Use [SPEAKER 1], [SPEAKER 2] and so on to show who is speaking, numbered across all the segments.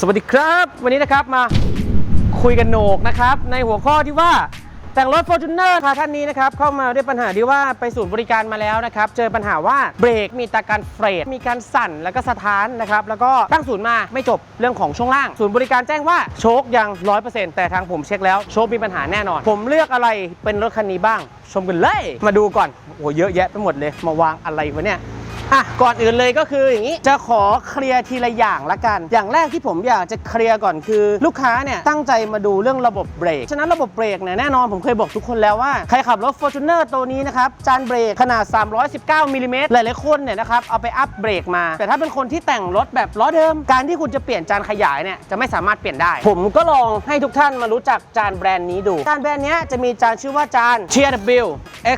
[SPEAKER 1] สวัสดีครับ วันนี้นะครับมาคุยกันโหนกนะครับ ในหัวข้อที่ว่าแต่งรถ Fortuner พาท่านนี้นะครับ เข้ามาด้วยปัญหาที่ว่าไปศูนย์บริการมาแล้วนะครับ เจอปัญหาว่าเบรกมีตาการเฟรดมีการสั่นแล้วก็สะท้านนะครับ แล้วก็ตั้งศูนย์มาไม่จบเรื่องของช่วงล่าง ศูนย์บริการแจ้งว่าโชคยัง 100%แต่ทางผมเช็คแล้วโชคมีปัญหาแน่นอน ผมเลือกอะไรเป็นรถคันนี้บ้าง ชมกันเลย มาดูก่อนโอ้โหเยอะแยะไปหมดเลยมาวางอะไรวะเนี่ย อะก่อนอื่นเลยก็คืออย่างนี้จะขอเคลียร์ทีละอย่างละกัน อย่างแรกที่ผมอยากจะเคลียร์ก่อนคือ ลูกค้าเนี่ยตั้งใจมาดูเรื่องระบบเบรกฉะนั้นระบบเบรกเนี่ยแน่นอนผมเคยบอกทุกคนแล้วว่าใครขับรถ Fortuner ตัวนี้นะครับจานเบรกขนาด 319มิลลิเมตรหลายๆคนเนี่ยนะครับเอาไปอัพเบรกมา แต่ถ้าเป็นคนที่แต่งรถแบบล้อเดิม การที่คุณจะเปลี่ยนจานขยายเนี่ยจะไม่สามารถเปลี่ยนได้ ผมก็ลองให้ทุกท่านมารู้จักจานแบรนด์นี้ดูจานแบรนด์เนี้ยจะมีจานชื่อว่าจาน TRW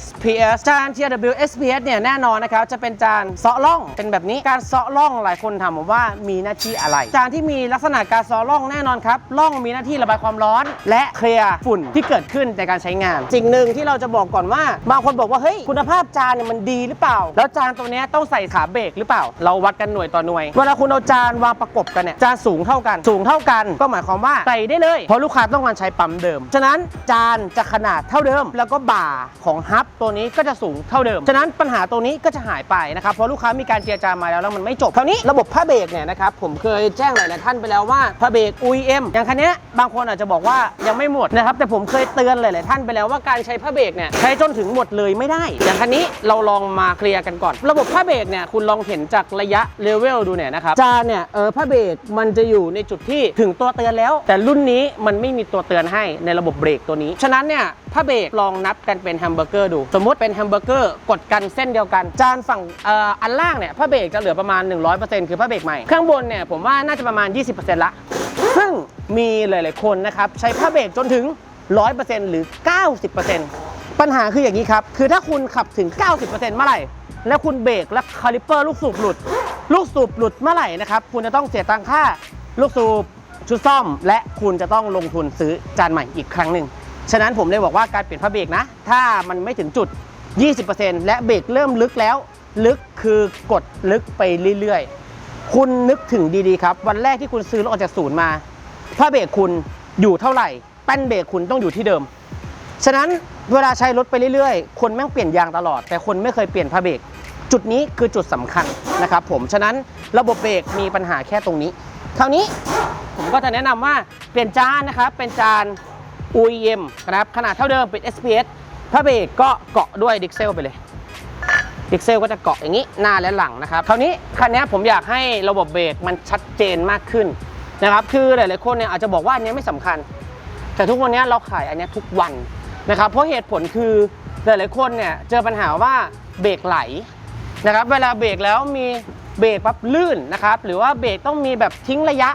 [SPEAKER 1] XPS จาน TRW XPS เนี่ยแน่นอนนะครับจะเป็นจานเซาะล่องเป็นแบบนี้การเซาะล่องหลายคนถามผมว่ามีหน้าที่อะไร จานที่มีลักษณะการเซาะล่องแน่นอนครับล่องมีหน้าที่ระบายความร้อน และเคลียร์ฝุ่นที่เกิดขึ้นในการใช้งานสิ่งหนึ่งที่เราจะบอกก่อนว่า บางคนบอกว่าเฮ้ยคุณภาพจานเนี่ยมันดีหรือเปล่า แล้วจานตัวนี้ต้องใส่ขาเบรกหรือเปล่า เราวัดกันหน่วยต่อหน่วยเวลาคุณเอาจานวางประกบกันเนี่ยจานสูงเท่ากัน สูงเท่ากัน ก็หมายความว่าใส่ได้เลยเพราะลูกค้าต้องการใช้ปั๊มเดิม ฉะนั้นจานจะขนาดเท่าเดิม แล้วก็บ่าของฮับตัวนี้ก็จะสูงเท่าเดิม ฉะนั้นปัญหาตัวนี้ก็จะหายไปนะครับเพราะลูกค้ามีการเจรจามาแล้วแล้วมันไม่จบคราวนี้ระบบผ้าเบรกเนี่ยนะครับผมเคยแจ้งหลายๆท่านไปแล้วว่าผ้าเบรก OEM อย่างคันนี้บางคนอาจจะบอกว่ายังไม่หมดนะครับแต่ผมเคยเตือนหลายๆท่านไปแล้วว่าการใช้ผ้าเบรกเนี่ยใช้จนถึงหมดเลยไม่ได้ อย่างคันนี้เราลองมาเคลียร์กันก่อน ระบบผ้าเบรกเนี่ยคุณลองเห็นจากระยะเลเวลดูเนี่ยนะครับจานเนี่ยเออผ้าเบรกมันจะอยู่ในจุดที่ถึงตัวเตือนแล้ว แต่รุ่นนี้มันไม่มีตัวเตือนให้ในระบบเบรกตัวนี้ ฉะนั้นเนี่ยผ้าเบรกลองนับกันเป็นแฮมเบอร์เกอร์ดู สมมติเป็นแฮมเบอร์เกอร์กดกันเส้นเดียวกัน จานฝั่งเอันล่างเนี่ยผ้าเบรกจะเหลือประมาณ 100%คือผ้าเบรกใหม่ข้างบนเนี่ยผมว่าน่าจะประมาณ 20%ละ ซึ่งมีหลาย ๆ คนนะครับใช้ผ้าเบรกจนถึง 100%หรือ 90%ปัญหาคืออย่างนี้ครับ คือถ้าคุณขับถึง 90%เมื่อไหร่ แล้วคุณเบรกและคาลิเปอร์ลูกสูบหลุด ลูกสูบหลุดเมื่อไหร่นะครับคุณจะต้องเสียตังค่าลูกสูบชุดซ่อม และคุณจะต้องลงทุนซื้อจานใหม่อีกครั้งหนึ่งฉะนั้นผมเลยบอกว่าการเปลี่ยนผ้าเบรกนะ ถ้ามันไม่ถึงจุด 20%และเบรกเริ่มลึกแล้ว ลึกคือกดลึกไปเรื่อยๆ คุณนึกถึงดีๆครับ วันแรกที่คุณซื้อรถออกจากศูนย์มาผ้าเบรกคุณอยู่เท่าไหร่แป้นเบรกคุณต้องอยู่ที่เดิม ฉะนั้นเวลาใช้รถไปเรื่อยๆ คนแม่งเปลี่ยนยางตลอด แต่คนไม่เคยเปลี่ยนผ้าเบรกจุดนี้คือจุดสำคัญนะครับผม ฉะนั้นระบบเบรกมีปัญหาแค่ตรงนี้คราวนี้ผมก็จะแนะนำว่าเปลี่ยนจานนะครับ เป็นจาน OEM นะครับขนาดเท่าเดิมเป็น SPS ผ้าเบรกก็เกาะด้วยดิกเซลไปเลย ดิกเซลก็จะเกาะอย่างนี้หน้าและหลังนะครับคราวนี้คันนี้ผมอยากให้ระบบเบรกมันชัดเจนมากขึ้นนะครับคือหลายๆคนเนี่ยอาจจะบอกว่าอันนี้ไม่สำคัญ แต่ทุกวันนี้เราขายอันนี้ทุกวันนะครับเพราะเหตุผลคือหลายๆคนเนี่ยเจอปัญหาว่าเบรกไหลนะครับเวลาเบรกแล้วมีเบรกปั๊บลื่นนะครับหรือว่าเบรกต้องมีแบบทิ้งระยะ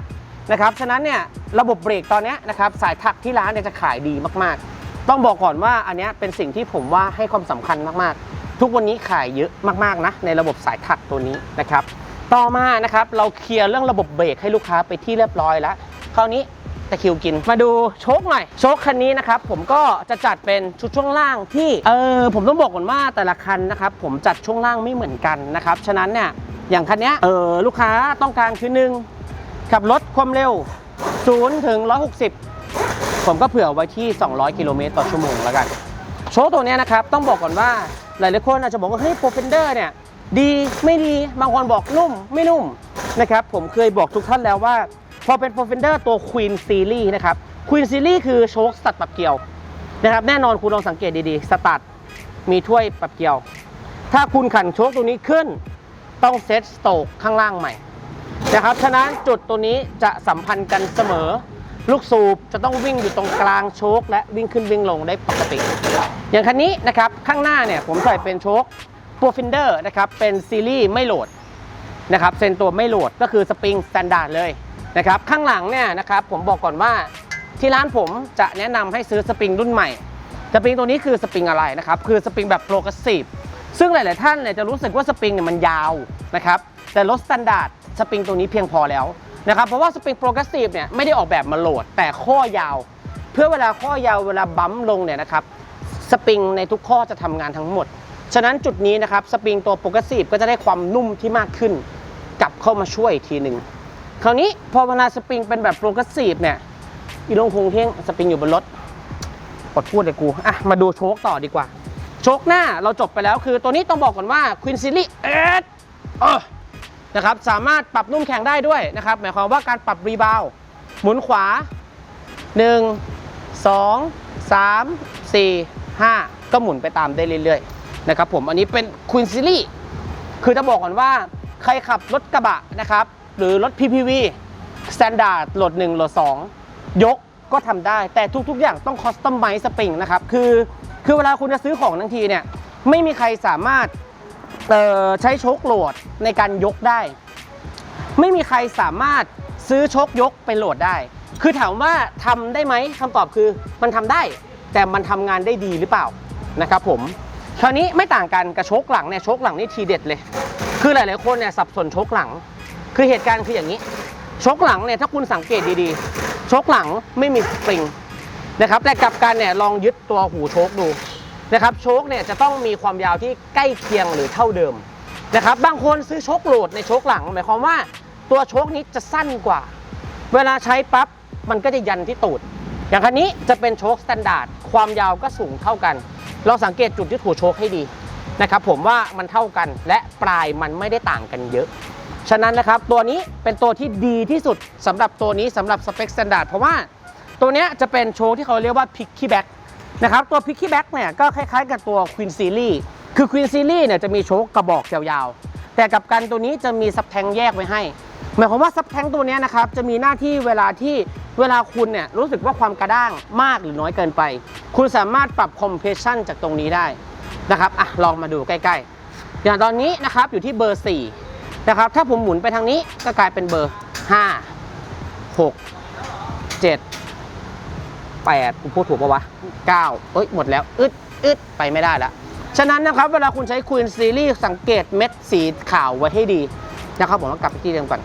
[SPEAKER 1] นะครับฉะนั้นเนี่ยระบบเบรกตอนนี้นะครับสายถักที่ร้านเนี่ยจะขายดีมากๆ ต้องบอกก่อนว่าอันนี้เป็นสิ่งที่ผมว่าให้ความสำคัญมากๆ ทุกวันนี้ขายเยอะมากๆนะในระบบสายถักตัวนี้นะครับ ต่อมานะครับเราเคลียร์เรื่องระบบเบรกให้ลูกค้าไปที่เรียบร้อยแล้วคราวนี้ตะคิวกินมาดูโชคหน่อย โชคคันนี้นะครับผมก็จะจัดเป็นชุดช่วงล่างที่เออผมต้องบอกก่อนว่าแต่ละคันนะครับผมจัดช่วงล่างไม่เหมือนกันนะครับฉะนั้นเนี่ยอย่างคันนี้เออลูกค้าต้องการคือหนึ่งขับรถความเร็ว0ถึง160 ผมก็เผื่อไว้ที่ 200 กิโลเมตรต่อชั่วโมงแล้วกัน โชคตัวนี้นะครับต้องบอกก่อนว่า หลายๆคนอาจจะบอกว่าเฮ้ยโปรเฟนเดอร์เนี่ยดีไม่ดีบางคนบอกนุ่มไม่นุ่มนะครับผมเคยบอกทุกท่านแล้วว่า พอเป็นโปรเฟนเดอร์ตัว Queen Series นะครับ Queen Series คือโชคสตัดปรับเกี่ยวนะครับแน่นอนคุณลองสังเกตดีๆ สตัดมีถ้วยปรับเกี่ยว ถ้าคุณขันโชคตัวนี้ขึ้น ต้องเซตสโตกข้างล่างใหม่นะครับฉะนั้นจุดตัวนี้จะสัมพันธ์กันเสมอ ลูกสูบจะต้องวิ่งอยู่ตรงกลางโชคและวิ่งขึ้นวิ่งลงได้ปกติ อย่างคันนี้นะครับข้างหน้าเนี่ยผมใส่เป็นโชคโปรฟินเดอร์นะครับเป็นซีรีส์ไม่โหลดนะครับเซนตัวไม่โหลดก็คือสปริงสแตนดาร์ดเลยนะครับข้างหลังเนี่ยนะครับผมบอกก่อนว่าที่ร้านผมจะแนะนำให้ซื้อสปริงรุ่นใหม่สปริงตัวนี้คือสปริงอะไรนะครับคือสปริงแบบโปรกรสซีฟซึ่งหลาย ๆ ท่านเนี่ยจะรู้สึกว่าสปริงเนี่ยมันยาวนะครับแต่รถสแตนดาร์ดสปริงตัวนี้เพียงพอแล้ว นะครับเพราะว่าสปริงโปรเกรสซีฟเนี่ยไม่ได้ออกแบบมาโหลด แต่ข้อยาว เพื่อเวลาข้อยาวเวลาบั๊มลงเนี่ยนะครับสปริงในทุกข้อจะทำงานทั้งหมด ฉะนั้นจุดนี้นะครับสปริงตัวโปรเกรสซีฟก็จะได้ความนุ่มที่มากขึ้น กลับเข้ามาช่วยอีกทีหนึ่งคราวนี้พอเวลาสปริงเป็นแบบโปรเกรสซีฟเนี่ยอีลงคงเที่ยงสปริงอยู่บนรถกดพูดเลยกูอะมาดูโชคต่อดีกว่า โชคหน้าเราจบไปแล้วคือตัวนี้ต้องบอกก่อนว่า Queen Series เอสเออ นะครับสามารถปรับนุ่มแข็งได้ด้วยนะครับ หมายความว่าการปรับรีบาวหมุนขวา 1 2 3 4 5 ก็หมุนไปตามได้เรื่อยๆนะครับผมอันนี้เป็น Queen Series คือจะบอกก่อนว่าใครขับรถกระบะนะครับ หรือรถ PPV Standard โหลด 1 โหลด 2 ยกก็ทำได้ แต่ทุกๆอย่างต้องคอสตอมไมซ์สปริงนะครับ คือ คือเวลาคุณจะซื้อของทั้งทีเนี่ย ไม่มีใครสามารถ เอ่อใช้โชคโหลดในการยกได้ ไม่มีใครสามารถซื้อชคยกไปโหลดได้ คือถามว่าทำได้ไหมคำตอบคือมันทำได้ แต่มันทำงานได้ดีหรือเปล่านะครับผมคราวนี้ไม่ต่างกันกับชคหลังเนี่ยชคหลังนี่ทีเด็ดเลย คือหลาย ๆ คนเนี่ยสับสนชคหลัง คือเหตุการณ์คืออย่างนี้ชคหลังเนี่ยถ้าคุณสังเกตดีๆชคหลังไม่มีสปริงนะครับแต่กลับกันเนี่ยลองยึดตัวหูชคดู นะครับโชคเนี่ยจะต้องมีความยาวที่ใกล้เคียงหรือเท่าเดิมนะครับบางคนซื้อโชคโหลดในโชคหลังหมายความว่าตัวโชคนี้จะสั้นกว่า เวลาใช้ปั๊บมันก็จะยันที่ตูด อย่างคันนี้จะเป็นโชคสแตนดาร์ดความยาวก็สูงเท่ากันเราสังเกตจุดที่ถูโชคให้ดีนะครับผมว่ามันเท่ากันและปลายมันไม่ได้ต่างกันเยอะ ฉะนั้นนะครับตัวนี้เป็นตัวที่ดีที่สุดสำหรับตัวนี้สำหรับสเปคสแตนดาร์ดเพราะว่าตัวนี้จะเป็นโชคที่เขาเรียกว่าพิกกี้แบ็ก นะครับตัวพิกกี้แบ็กเนี่ยก็คล้ายๆ กับตัว Queen Series คือ Queen Series เนี่ยจะมีโชคกระบอกยาวๆ แต่กับกันตัวนี้จะมีซับแทงแยกไว้ให้ หมายความว่าซับแทงตัวนี้นะครับจะมีหน้าที่เวลาที่เวลาคุณเนี่ยรู้สึกว่าความกระด้างมากหรือน้อยเกินไป คุณสามารถปรับคอมเพรสชันจากตรงนี้ได้นะครับอะลองมาดูใกล้ๆ อย่างตอนนี้นะครับอยู่ที่เบอร์4นะครับถ้าผมหมุนไปทางนี้ก็กลายเป็นเบอร์ 5 6 7 8ผมพูดถูกปะวะ 9 เอ้ย หมดแล้ว อึดอึดไปไม่ได้แล้ว ฉะนั้นนะครับ เวลาคุณใช้ Queen Series สังเกตเม็ดสีขาวไว้ให้ดีนะครับผมต้องกลับไปที่เดิมก่อน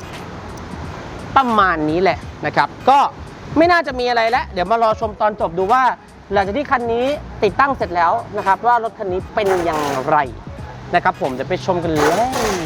[SPEAKER 1] ประมาณนี้แหละนะครับ ก็ไม่น่าจะมีอะไรแล้ว เดี๋ยวมารอชมตอนจบดูว่า หลังจากที่คันนี้ติดตั้งเสร็จแล้วนะครับ ว่ารถคันนี้เป็นอย่างไรนะครับ ผมจะไปชมกันเลย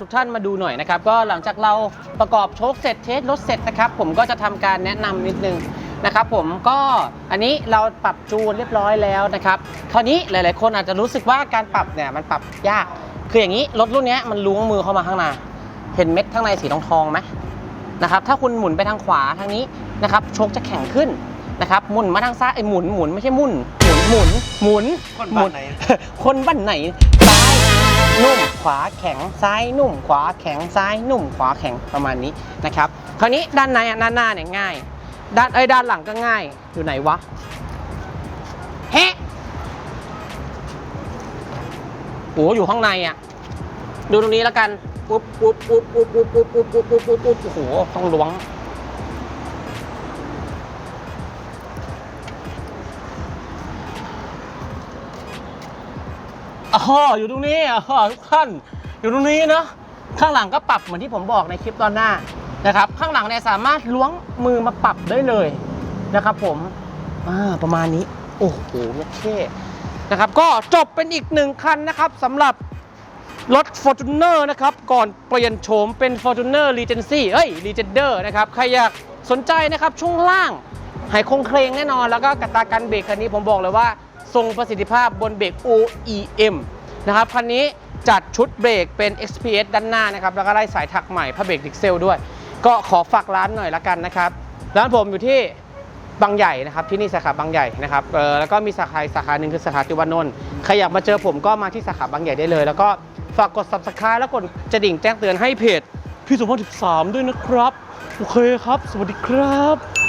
[SPEAKER 1] ทุกท่านมาดูหน่อยนะครับ ก็หลังจากเราประกอบโชคเสร็จเทสรถเสร็จนะครับ ผมก็จะทำการแนะนำนิดนึงนะครับผมก็อันนี้เราปรับจูนเรียบร้อยแล้วนะครับคราวนี้หลาย ๆ คนอาจจะรู้สึกว่าการปรับเนี่ยมันปรับยาก คืออย่างนี้รถรุ่นเนี้ยมันล้วงมือเข้ามาข้างในเห็นเม็ดข้างในสีทองทองๆไหมนะครับถ้าคุณหมุนไปทางขวาทางนี้นะครับโชคจะแข็งขึ้นนะครับหมุนมาทางซ้ายไอ้ยหมุนหมุนไม่ใช่หมุนหมุนหมุนหมุน
[SPEAKER 2] คนบ้านไหน
[SPEAKER 1] คนบ้านไหนซ้าย นุ่มขวาแข็งซ้ายนุ่มขวาแข็งซ้ายนุ่มขวาแข็งประมาณนี้นะครับคราวนี้ด้านในอะด้านหน้าเนี่ยง่าย ด้านไอ้ด้านหลังก็ง่ายอยู่ไหนวะเฮ้โหอยู่ข้างในอะดูตรงนี้แล้วกันปุ๊บปุ๊บปุ๊บปุ๊บปุ๊บปุ๊บปุ๊บปุ๊บปุ๊บปุ๊บปุ๊บโอ้โหต้องล้วง อ๋ออยู่ตรงนี้อ๋อทุกท่านอยู่ตรงนี้เนาะข้างหลังก็ปรับเหมือนที่ผมบอกในคลิปตอนหน้านะครับ ข้างหลังเนี่ยสามารถล้วงมือมาปรับได้เลยนะครับผมอ่าประมาณนี้โอ้โหเท่นะครับ ก็จบเป็นอีกหนึ่งคันนะครับสำหรับรถ Fortuner นะครับ ก่อนเปลี่ยนโฉมเป็น Fortuner Regency เอ้ย Legender นะครับ ใครอยากสนใจนะครับช่วงล่าง หายคงเครงแน่นอน แล้วก็กระตากันเบรกคันนี้ผมบอกเลยว่า ทรงประสิทธิภาพบนเบรก OEM นะครับคันนี้จัดชุดเบรกเป็น XPS ด้านหน้านะครับ แล้วก็ไล่สายถักใหม่ผ้าเบรกดิกเซลด้วย ก็ขอฝากร้านหน่อยละกันนะครับ ร้านผมอยู่ที่บางใหญ่นะครับ ที่นี่สาขาบางใหญ่นะครับเออแล้วก็มีสาขาสาขาหนึ่งคือสาขาติวานนท์ใครอยากมาเจอผมก็มาที่สาขาบางใหญ่ได้เลย แล้วก็ฝากกด subscribe แล้วกดกระดิ่งแจ้งเตือนให้เพจพี่สมพร13 ด้วยนะครับ โอเคครับ สวัสดีครับ